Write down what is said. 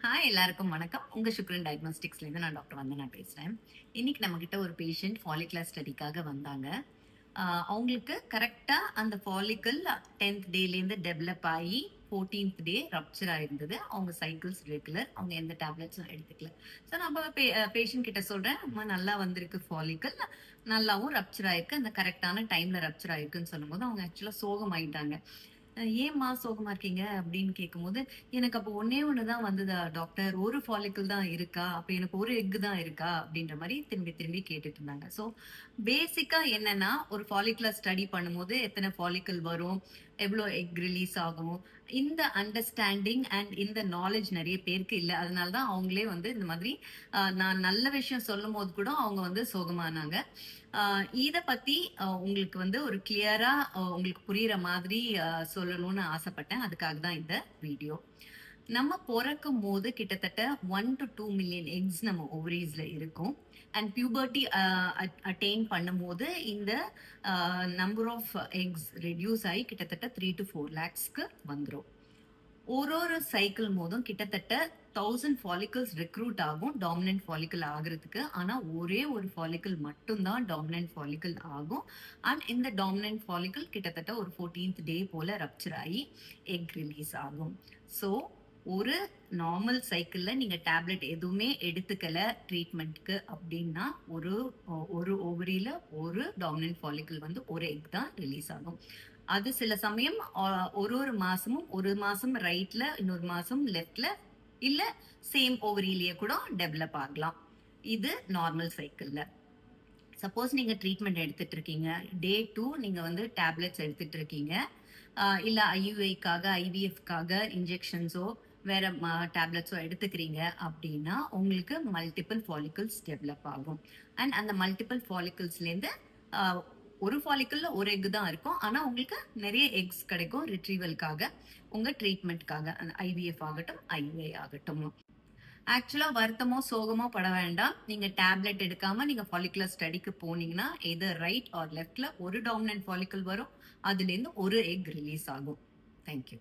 Hi எல்லாருக்கும் வணக்கம். உங்கள் சுக்ரன் டயக்னோஸ்டிக்ஸ்லேருந்து நான் டாக்டர் வந்தனா பேசுகிறேன் இன்றைக்கி நம்மக்கிட்ட ஒரு பேஷண்ட் ஃபாலிகுலர் ஸ்டடிக்காக வந்தாங்க. அவங்களுக்கு கரெக்டாக அந்த ஃபாலிக்கல் டென்த் டேலேருந்து டெவலப் ஆகி ஃபோர்டீன்த் டே ரப்சர் ஆயிருந்தது. அவங்க சைக்கிள்ஸ் ரெகுலர் அவங்க எந்த டேப்லெட்ஸும் எடுத்துக்கல. ஸோ நம்ம பேஷண்ட் கிட்ட சொல்கிறேன் அம்மா நல்லா வந்திருக்கு ஃபாலிக்கல் நல்லாவும் ரப்சர் ஆயிருக்கு. அந்த கரெக்டான டைமில் ரப்சர் ஆயிருக்குன்னு சொல்லும்போது அவங்க ஆக்சுவலாக சோகமாயிட்டாங்க. அஹ் ஏம்மா சோகமா இருக்கீங்க? அப்படின்னு கேட்கும்போது எனக்கு அப்போ ஒன்னே ஒண்ணுதான் வந்ததா டாக்டர் ஒரு ஃபாலிக்கிள் தான் இருக்கா? அப்ப எனக்கு ஒரு எக் தான் இருக்கா? அப்படின்ற மாதிரி திரும்பி திரும்பி கேட்டுட்டு இருந்தாங்க. ஸோ பேசிக்கா என்னன்னா ஒரு ஃபாலிகுலர் ஸ்டடி பண்ணும்போது எத்தனை ஃபாலிக்கல் வரும்? எவ்வளோ எக் ரிலீஸ் ஆகும் இந்த அண்டர்ஸ்டாண்டிங் அண்ட் இந்த நாலேஜ் நிறைய பேருக்கு இல்லை. அதனால தான் அவங்களே வந்து இந்த மாதிரி நான் நல்ல விஷயம் சொல்லும் போது கூட அவங்க வந்து சோகமானாங்க. இதை பத்தி உங்களுக்கு வந்து ஒரு கிளியரா உங்களுக்கு புரியுற மாதிரி சொல்லணும்னு ஆசைப்பட்டேன். அதுக்காக தான் இந்த வீடியோ நம்ம பிறக்கும் போது கிட்டத்தட்ட one to two million eggs நம்ம ஓவரீஸ்ல இருக்கும். அண்ட் பியூபர்ட்டி அட்டைன் பண்ணும்போது இந்த நம்பர் ஆஃப் எக்ஸ் ரெடியூஸ் ஆகி கிட்டத்தட்ட த்ரீ டு ஃபோர் லேக்ஸ்க்கு வந்துடும் ஒரு ஒரு சைக்கிள் போதும் கிட்டத்தட்ட தௌசண்ட் ஃபாலிக்கல்ஸ் ரெக்ரூட் ஆகும் டாமினன்ட் ஃபாலிக்கல் ஆகிறதுக்கு. ஆனால் ஒரே ஒரு ஃபாலிக்கல் மட்டும்தான் டாமினன்ட் ஃபாலிக்கல் ஆகும். அண்ட் இந்த டாமினன்ட் ஃபாலிக்கல் கிட்டத்தட்ட ஒரு ஃபோர்டீன்த் டே போல் ரப்சர் ஆகி எக் ரிலீஸ் ஆகும். ஸோ ஒரு நார்மல் சைக்கிளில் நீங்கள் டேப்லெட் எதுவுமே எடுத்துக்கல ட்ரீட்மெண்ட்க்கு அப்படின்னா ஒரு ஒரு ஓவரியில் ஒரு டாமினன்ட் ஃபாலிக்கிள் வந்து ஒரு எக் தான் ரிலீஸ் ஆகும். அது சில சமயம் ஒரு ஒரு மாதமும் ஒரு மாதம் ரைட்டில் இன்னொரு மாதம் லெஃப்டில் இல்லை சேம் ஓவரியிலேயே கூட டெவலப் ஆகலாம். இது நார்மல் சைக்கிளில் சப்போஸ் நீங்கள் ட்ரீட்மெண்ட் எடுத்துட்டு இருக்கீங்க. டே டூ நீங்கள் வந்து டேப்லெட்ஸ் எடுத்துட்டு இருக்கீங்க. இல்லை ஐயுஐக்காக ஐவிஎஃப்காக இன்ஜெக்ஷன்ஸோ வேற டேப்லெட்ஸோ எடுத்துக்கிறீங்க அப்படின்னா உங்களுக்கு மல்டிபிள் ஃபாலிகல்ஸ் டெவலப் ஆகும். அண்ட் அந்த மல்டிபிள் ஃபாலிகல்ஸ்லேருந்து ஒரு ஃபாலிக்கல்ல ஒரு எக் தான் இருக்கும். ஆனால் உங்களுக்கு நிறைய எக்ஸ் கிடைக்கும் ரிட்ரீவல்காக உங்கள் ட்ரீட்மெண்ட்காக அந்த ஐவிஎஃப் ஆகட்டும் ஐவிஐ ஆகட்டும். ஆக்சுவலாக வருத்தமோ சோகமோ பட வேண்டாம். நீங்கள் டேப்லெட் எடுக்காமல் நீங்கள் ஃபாலிகுலர் ஸ்டடிக்கு போனீங்கன்னா எது ரைட் ஆர் லெஃப்டில் ஒரு டாமினன்ட் ஃபாலிக்கல் வரும். அதுலேருந்து ஒரு எக் ரிலீஸ் ஆகும். தேங்க்யூ